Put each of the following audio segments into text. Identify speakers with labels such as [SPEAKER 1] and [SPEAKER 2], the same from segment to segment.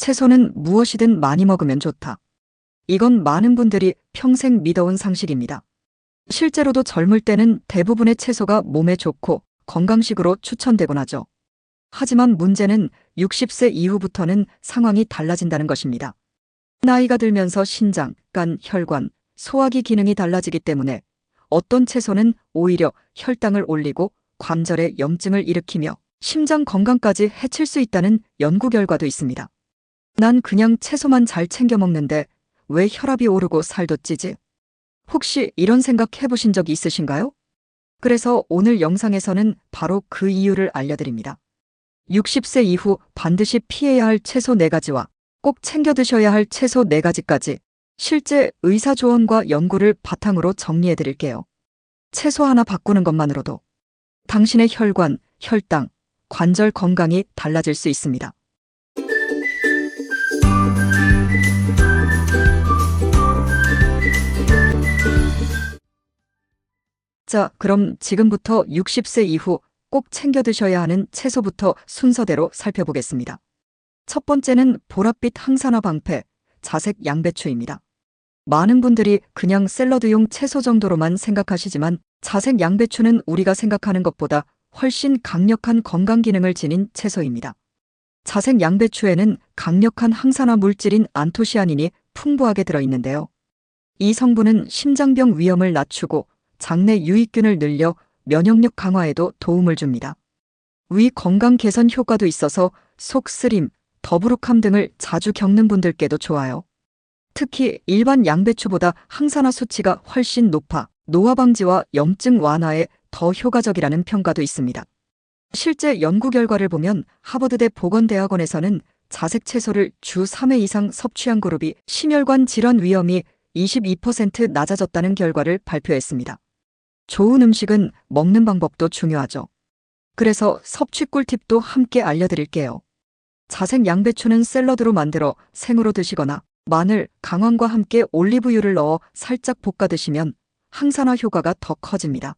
[SPEAKER 1] 채소는 무엇이든 많이 먹으면 좋다. 이건 많은 분들이 평생 믿어온 상식입니다. 실제로도 젊을 때는 대부분의 채소가 몸에 좋고 건강식으로 추천되곤 하죠. 하지만 문제는 60세 이후부터는 상황이 달라진다는 것입니다. 나이가 들면서 신장, 간, 혈관, 소화기 기능이 달라지기 때문에 어떤 채소는 오히려 혈당을 올리고 관절에 염증을 일으키며 심장 건강까지 해칠 수 있다는 연구 결과도 있습니다. 난 그냥 채소만 잘 챙겨 먹는데 왜 혈압이 오르고 살도 찌지? 혹시 이런 생각 해보신 적 있으신가요? 그래서 오늘 영상에서는 바로 그 이유를 알려드립니다. 60세 이후 반드시 피해야 할 채소 4가지와 꼭 챙겨 드셔야 할 채소 4가지까지 실제 의사 조언과 연구를 바탕으로 정리해 드릴게요. 채소 하나 바꾸는 것만으로도 당신의 혈관, 혈당, 관절 건강이 달라질 수 있습니다. 자, 그럼 지금부터 60세 이후 꼭 챙겨 드셔야 하는 채소부터 순서대로 살펴보겠습니다. 첫 번째는 보랏빛 항산화 방패, 자색 양배추입니다. 많은 분들이 그냥 샐러드용 채소 정도로만 생각하시지만 자색 양배추는 우리가 생각하는 것보다 훨씬 강력한 건강 기능을 지닌 채소입니다. 자색 양배추에는 강력한 항산화 물질인 안토시아닌이 풍부하게 들어있는데요. 이 성분은 심장병 위험을 낮추고 장내 유익균을 늘려 면역력 강화에도 도움을 줍니다. 위 건강 개선 효과도 있어서 속 쓰림, 더부룩함 등을 자주 겪는 분들께도 좋아요. 특히 일반 양배추보다 항산화 수치가 훨씬 높아 노화 방지와 염증 완화에 더 효과적이라는 평가도 있습니다. 실제 연구 결과를 보면 하버드대 보건대학원에서는 자색 채소를 주 3회 이상 섭취한 그룹이 심혈관 질환 위험이 22% 낮아졌다는 결과를 발표했습니다. 좋은 음식은 먹는 방법도 중요하죠. 그래서 섭취 꿀팁도 함께 알려드릴게요. 자색 양배추는 샐러드로 만들어 생으로 드시거나 마늘, 강황과 함께 올리브유를 넣어 살짝 볶아 드시면 항산화 효과가 더 커집니다.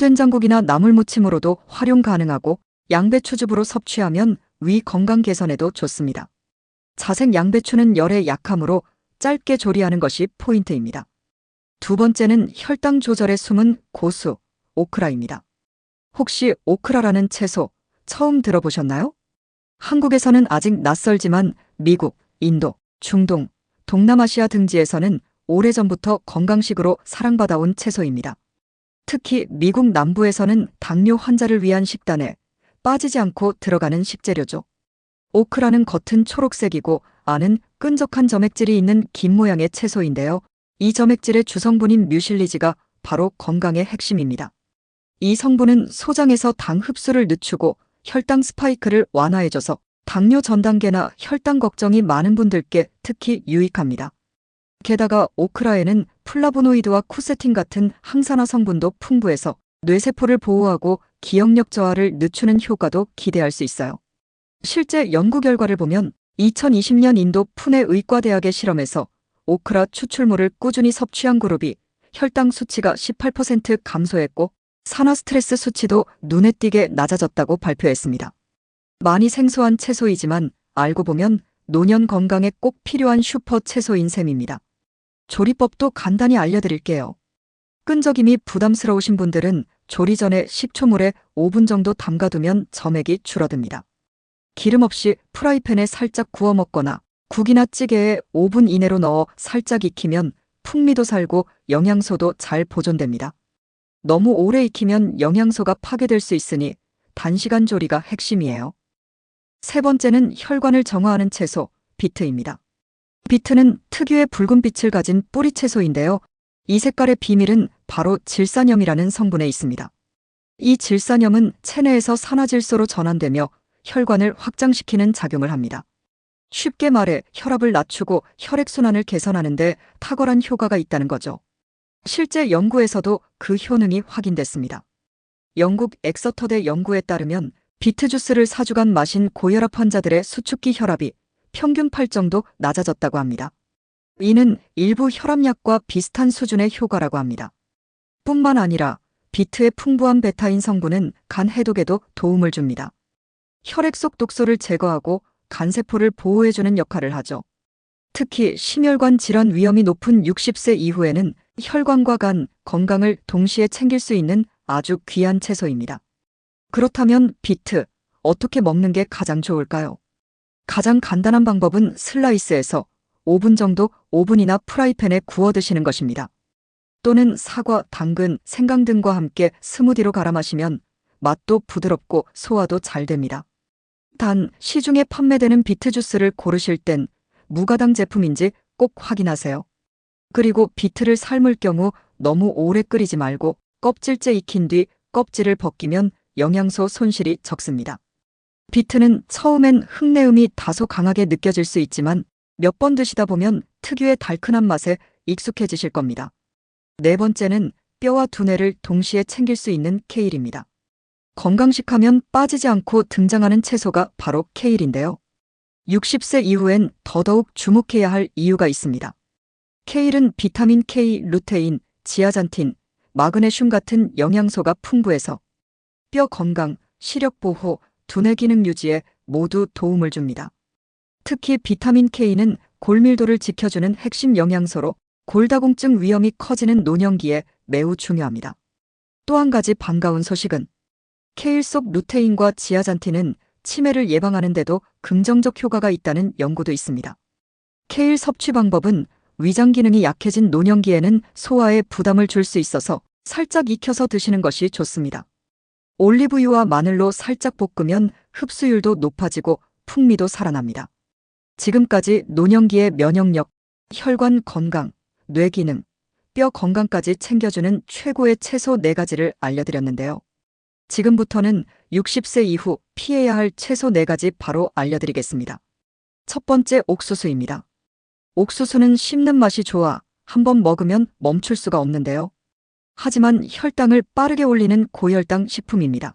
[SPEAKER 1] 된장국이나 나물무침으로도 활용 가능하고 양배추즙으로 섭취하면 위 건강 개선에도 좋습니다. 자색 양배추는 열에 약하므로 짧게 조리하는 것이 포인트입니다. 두 번째는 혈당 조절에 숨은 고수, 오크라입니다. 혹시 오크라라는 채소 처음 들어보셨나요? 한국에서는 아직 낯설지만 미국, 인도, 중동, 동남아시아 등지에서는 오래전부터 건강식으로 사랑받아온 채소입니다. 특히 미국 남부에서는 당뇨 환자를 위한 식단에 빠지지 않고 들어가는 식재료죠. 오크라는 겉은 초록색이고 안은 끈적한 점액질이 있는 긴 모양의 채소인데요. 이 점액질의 주성분인 뮤실리지가 바로 건강의 핵심입니다. 이 성분은 소장에서 당 흡수를 늦추고 혈당 스파이크를 완화해줘서 당뇨 전 단계나 혈당 걱정이 많은 분들께 특히 유익합니다. 게다가 오크라에는 플라보노이드와 쿠세틴 같은 항산화 성분도 풍부해서 뇌세포를 보호하고 기억력 저하를 늦추는 효과도 기대할 수 있어요. 실제 연구 결과를 보면 2020년 인도 푸네 의과대학의 실험에서 오크라 추출물을 꾸준히 섭취한 그룹이 혈당 수치가 18% 감소했고 산화 스트레스 수치도 눈에 띄게 낮아졌다고 발표했습니다. 많이 생소한 채소이지만 알고 보면 노년 건강에 꼭 필요한 슈퍼 채소인 셈입니다. 조리법도 간단히 알려드릴게요. 끈적임이 부담스러우신 분들은 조리 전에 식초물에 5분 정도 담가두면 점액이 줄어듭니다. 기름 없이 프라이팬에 살짝 구워 먹거나 국이나 찌개에 5분 이내로 넣어 살짝 익히면 풍미도 살고 영양소도 잘 보존됩니다. 너무 오래 익히면 영양소가 파괴될 수 있으니 단시간 조리가 핵심이에요. 세 번째는 혈관을 정화하는 채소, 비트입니다. 비트는 특유의 붉은 빛을 가진 뿌리 채소인데요. 이 색깔의 비밀은 바로 질산염이라는 성분에 있습니다. 이 질산염은 체내에서 산화질소로 전환되며 혈관을 확장시키는 작용을 합니다. 쉽게 말해 혈압을 낮추고 혈액순환을 개선하는데 탁월한 효과가 있다는 거죠. 실제 연구에서도 그 효능이 확인됐습니다. 영국 엑서터대 연구에 따르면 비트 주스를 4주간 마신 고혈압 환자들의 수축기 혈압이 평균 8 정도 낮아졌다고 합니다. 이는 일부 혈압약과 비슷한 수준의 효과라고 합니다. 뿐만 아니라 비트의 풍부한 베타인 성분은 간 해독에도 도움을 줍니다. 혈액 속 독소를 제거하고 간세포를 보호해주는 역할을 하죠. 특히 심혈관 질환 위험이 높은 60세 이후에는 혈관과 간 건강을 동시에 챙길 수 있는 아주 귀한 채소입니다. 그렇다면 비트 어떻게 먹는 게 가장 좋을까요? 가장 간단한 방법은 슬라이스해서 5분 정도 오븐이나 프라이팬에 구워 드시는 것입니다. 또는 사과, 당근, 생강 등과 함께 스무디로 갈아 마시면 맛도 부드럽고 소화도 잘 됩니다. 단, 시중에 판매되는 비트 주스를 고르실 땐 무가당 제품인지 꼭 확인하세요. 그리고 비트를 삶을 경우 너무 오래 끓이지 말고 껍질째 익힌 뒤 껍질을 벗기면 영양소 손실이 적습니다. 비트는 처음엔 흙내음이 다소 강하게 느껴질 수 있지만 몇 번 드시다 보면 특유의 달큰한 맛에 익숙해지실 겁니다. 네 번째는 뼈와 두뇌를 동시에 챙길 수 있는 케일입니다. 건강식 하면 빠지지 않고 등장하는 채소가 바로 케일인데요. 60세 이후엔 더더욱 주목해야 할 이유가 있습니다. 케일은 비타민 K, 루테인, 지아잔틴, 마그네슘 같은 영양소가 풍부해서 뼈 건강, 시력 보호, 두뇌 기능 유지에 모두 도움을 줍니다. 특히 비타민 K는 골밀도를 지켜주는 핵심 영양소로 골다공증 위험이 커지는 노년기에 매우 중요합니다. 또 한 가지 반가운 소식은 케일 속 루테인과 지아잔틴은 치매를 예방하는 데도 긍정적 효과가 있다는 연구도 있습니다. 케일 섭취 방법은 위장 기능이 약해진 노년기에는 소화에 부담을 줄 수 있어서 살짝 익혀서 드시는 것이 좋습니다. 올리브유와 마늘로 살짝 볶으면 흡수율도 높아지고 풍미도 살아납니다. 지금까지 노년기의 면역력, 혈관 건강, 뇌 기능, 뼈 건강까지 챙겨주는 최고의 채소 4가지를 알려드렸는데요. 지금부터는 60세 이후 피해야 할 채소 4가지 바로 알려드리겠습니다. 첫 번째 옥수수입니다. 옥수수는 씹는 맛이 좋아 한 번 먹으면 멈출 수가 없는데요. 하지만 혈당을 빠르게 올리는 고혈당 식품입니다.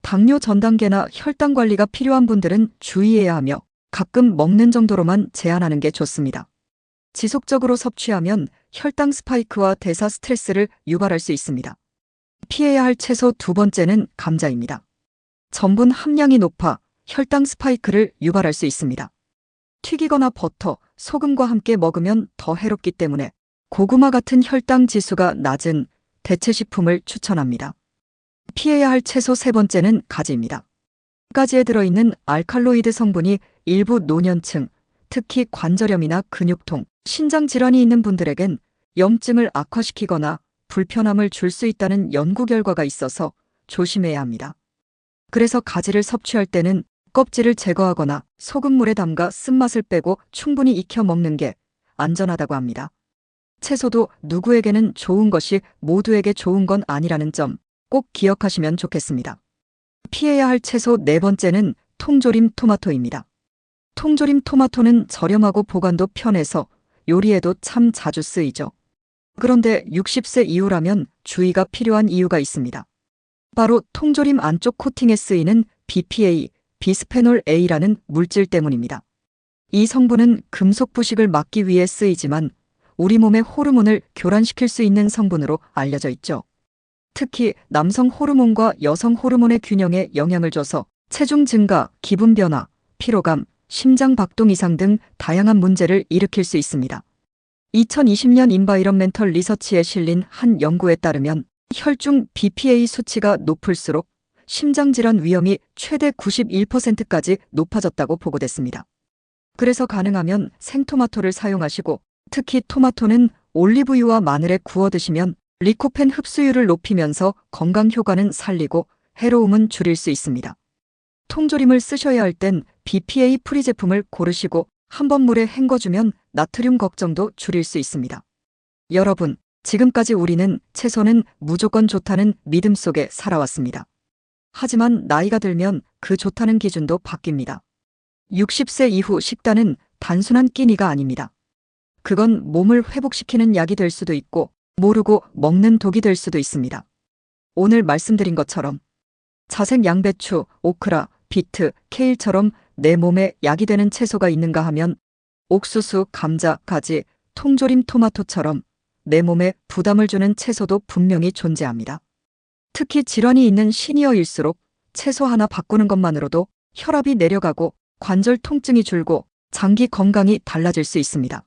[SPEAKER 1] 당뇨 전 단계나 혈당 관리가 필요한 분들은 주의해야 하며 가끔 먹는 정도로만 제한하는 게 좋습니다. 지속적으로 섭취하면 혈당 스파이크와 대사 스트레스를 유발할 수 있습니다. 피해야 할 채소 두 번째는 감자입니다. 전분 함량이 높아 혈당 스파이크를 유발할 수 있습니다. 튀기거나 버터, 소금과 함께 먹으면 더 해롭기 때문에 고구마 같은 혈당 지수가 낮은 대체식품을 추천합니다. 피해야 할 채소 세 번째는 가지입니다. 가지에 들어있는 알칼로이드 성분이 일부 노년층, 특히 관절염이나 근육통, 신장 질환이 있는 분들에겐 염증을 악화시키거나 불편함을 줄 수 있다는 연구 결과가 있어서 조심해야 합니다. 그래서 가지를 섭취할 때는 껍질을 제거하거나 소금물에 담가 쓴맛을 빼고 충분히 익혀 먹는 게 안전하다고 합니다. 채소도 누구에게는 좋은 것이 모두에게 좋은 건 아니라는 점 꼭 기억하시면 좋겠습니다. 피해야 할 채소 네 번째는 통조림 토마토입니다. 통조림 토마토는 저렴하고 보관도 편해서 요리에도 참 자주 쓰이죠. 그런데 60세 이후라면 주의가 필요한 이유가 있습니다. 바로 통조림 안쪽 코팅에 쓰이는 BPA, 비스페놀 A라는 물질 때문입니다. 이 성분은 금속 부식을 막기 위해 쓰이지만 우리 몸의 호르몬을 교란시킬 수 있는 성분으로 알려져 있죠. 특히 남성 호르몬과 여성 호르몬의 균형에 영향을 줘서 체중 증가, 기분 변화, 피로감, 심장 박동 이상 등 다양한 문제를 일으킬 수 있습니다. 2020년 인바이런멘털 리서치에 실린 한 연구에 따르면 혈중 BPA 수치가 높을수록 심장질환 위험이 최대 91%까지 높아졌다고 보고됐습니다. 그래서 가능하면 생토마토를 사용하시고 특히 토마토는 올리브유와 마늘에 구워 드시면 리코펜 흡수율을 높이면서 건강 효과는 살리고 해로움은 줄일 수 있습니다. 통조림을 쓰셔야 할 땐 BPA 프리 제품을 고르시고 한 번 물에 헹궈주면 나트륨 걱정도 줄일 수 있습니다. 여러분, 지금까지 우리는 채소는 무조건 좋다는 믿음 속에 살아왔습니다. 하지만 나이가 들면 그 좋다는 기준도 바뀝니다. 60세 이후 식단은 단순한 끼니가 아닙니다. 그건 몸을 회복시키는 약이 될 수도 있고 모르고 먹는 독이 될 수도 있습니다. 오늘 말씀드린 것처럼 자색 양배추, 오크라, 비트, 케일처럼 내 몸에 약이 되는 채소가 있는가 하면 옥수수, 감자, 가지, 통조림 토마토처럼 내 몸에 부담을 주는 채소도 분명히 존재합니다. 특히 질환이 있는 시니어일수록 채소 하나 바꾸는 것만으로도 혈압이 내려가고 관절 통증이 줄고 장기 건강이 달라질 수 있습니다.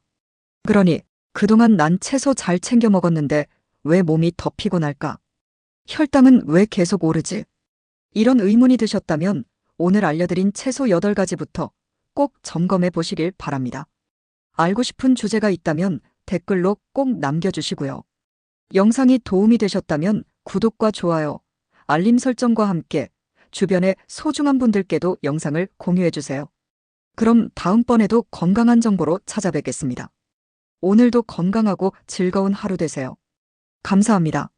[SPEAKER 1] 그러니 그동안 난 채소 잘 챙겨 먹었는데 왜 몸이 더 피곤할까? 혈당은 왜 계속 오르지? 이런 의문이 드셨다면 오늘 알려드린 채소 8가지부터 꼭 점검해 보시길 바랍니다. 알고 싶은 주제가 있다면 댓글로 꼭 남겨주시고요. 영상이 도움이 되셨다면 구독과 좋아요, 알림 설정과 함께 주변의 소중한 분들께도 영상을 공유해주세요. 그럼 다음번에도 건강한 정보로 찾아뵙겠습니다. 오늘도 건강하고 즐거운 하루 되세요. 감사합니다.